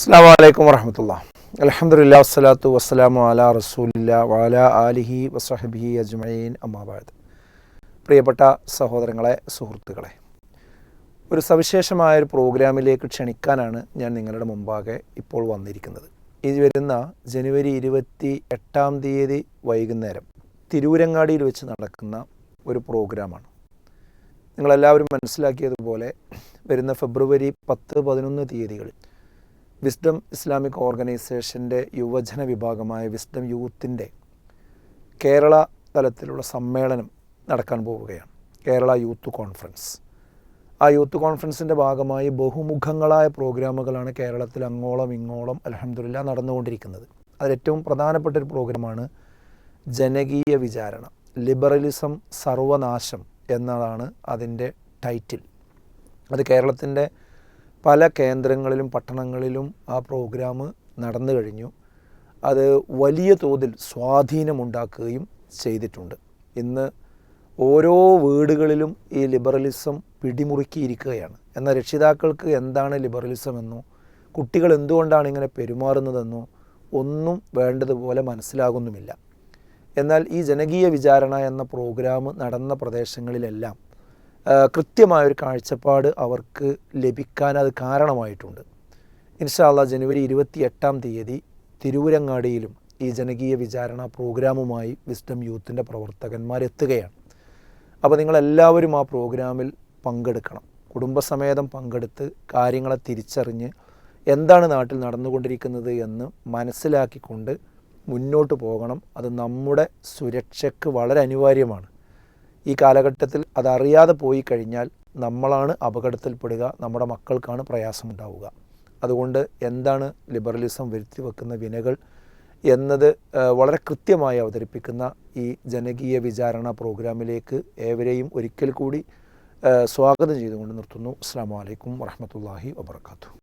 അസ്സാം വലൈക്കും വർഹമത്തുള്ള അലഹമുല്ല വസ്സലാത്തു വസ്സലാമു അല റസൂലില്ല വാല ആലിഹി വസഹബിഹി അജ്മീൻ അമ്മാബാദ് പ്രിയപ്പെട്ട സഹോദരങ്ങളെ സുഹൃത്തുക്കളെ ഒരു സവിശേഷമായ ഒരു പ്രോഗ്രാമിലേക്ക് ക്ഷണിക്കാനാണ് ഞാൻ നിങ്ങളുടെ മുമ്പാകെ ഇപ്പോൾ വന്നിരിക്കുന്നത്. ഈ വരുന്ന ജനുവരി ഇരുപത്തി എട്ടാം തീയതി വൈകുന്നേരം തിരൂരങ്ങാടിയിൽ വെച്ച് നടക്കുന്ന ഒരു പ്രോഗ്രാമാണ്. നിങ്ങളെല്ലാവരും മനസ്സിലാക്കിയതുപോലെ വരുന്ന ഫെബ്രുവരി പത്ത് പതിനൊന്ന് തീയതികളിൽ വിസ്ഡം ഇസ്ലാമിക് ഓർഗനൈസേഷന്റെ യുവജന വിഭാഗമായ വിസ്ഡം യൂത്തിന്റെ കേരള തലത്തിലുള്ള സമ്മേളനം നടക്കാൻ പോവുകയാണ്. Kerala youth conference. ആ യൂത്ത് കോൺഫറൻസിന്റെ ഭാഗമായി ബഹുമുഖങ്ങളായ പ്രോഗ്രാമുകളാണ് കേരളത്തിൽ അങ്ങോളം ഇങ്ങോളം അലഹമില്ല നടന്നുകൊണ്ടിരിക്കുന്നത്. അതിലേറ്റവും പ്രധാനപ്പെട്ട ഒരു പ്രോഗ്രാമാണ് ജനകീയ വിചാരണ ലിബറലിസം സർവനാശം എന്നതാണ് അതിന്റെ ടൈറ്റിൽ. അത് കേരളത്തിന്റെ പല കേന്ദ്രങ്ങളിലും പട്ടണങ്ങളിലും ആ പ്രോഗ്രാം നടന്നു കഴിഞ്ഞു. അത് വലിയ തോതിൽ സ്വാധീനമുണ്ടാക്കുകയും ചെയ്തിട്ടുണ്ട്. ഇന്ന് ഓരോ വീടുകളിലും ഈ ലിബറലിസം പിടിമുറുക്കിയിരിക്കുകയാണ്. എന്നാൽ രക്ഷിതാക്കൾക്ക് എന്താണ് ലിബറലിസം എന്നോ കുട്ടികൾ എന്തുകൊണ്ടാണ് ഇങ്ങനെ പെരുമാറുന്നതെന്നോ ഒന്നും വേണ്ടതുപോലെ മനസ്സിലാകുന്നുമില്ല. എന്നാൽ ഈ ജനകീയ വിചാരണ എന്ന പ്രോഗ്രാം നടന്ന പ്രദേശങ്ങളിലെല്ലാം കൃത്യമായൊരു കാഴ്ചപ്പാട് അവർക്ക് ലഭിക്കാൻ അത് കാരണമായിട്ടുണ്ട്. ഇൻഷാല്ല ജനുവരി ഇരുപത്തി എട്ടാം തീയതി തിരൂരങ്ങാടിയിലും ഈ ജനകീയ വിചാരണ പ്രോഗ്രാമുമായി വിസ്ഡം യൂത്തിന്റെ പ്രവർത്തകന്മാരെത്തുകയാണ് അപ്പോൾ നിങ്ങളെല്ലാവരും ആ പ്രോഗ്രാമിൽ പങ്കെടുക്കണം. കുടുംബസമേതം പങ്കെടുത്ത് കാര്യങ്ങളെ തിരിച്ചറിഞ്ഞ് എന്താണ് നാട്ടിൽ നടന്നുകൊണ്ടിരിക്കുന്നത് എന്ന് മനസ്സിലാക്കിക്കൊണ്ട് മുന്നോട്ട് പോകണം. അത് നമ്മുടെ സുരക്ഷയ്ക്ക് വളരെ അനിവാര്യമാണ്. ഈ കാലഘട്ടത്തിൽ അതറിയാതെ പോയി കഴിഞ്ഞാൽ നമ്മളാണ് അപകടത്തിൽപ്പെടുക നമ്മുടെ മക്കൾക്കാണ് പ്രയാസമുണ്ടാവുക. അതുകൊണ്ട് എന്താണ് ലിബറലിസം വരുത്തി വെക്കുന്ന വിനകൾ എന്നത് വളരെ കൃത്യമായി അവതരിപ്പിക്കുന്ന ഈ ജനകീയ വിചാരണ പ്രോഗ്രാമിലേക്ക് ഏവരെയും ഒരിക്കൽ കൂടി സ്വാഗതം ചെയ്തുകൊണ്ട് നിർത്തുന്നു. അസ്സാം വലൈക്കും വറഹമത്തല്ലാഹി വാബർക്കാത്തു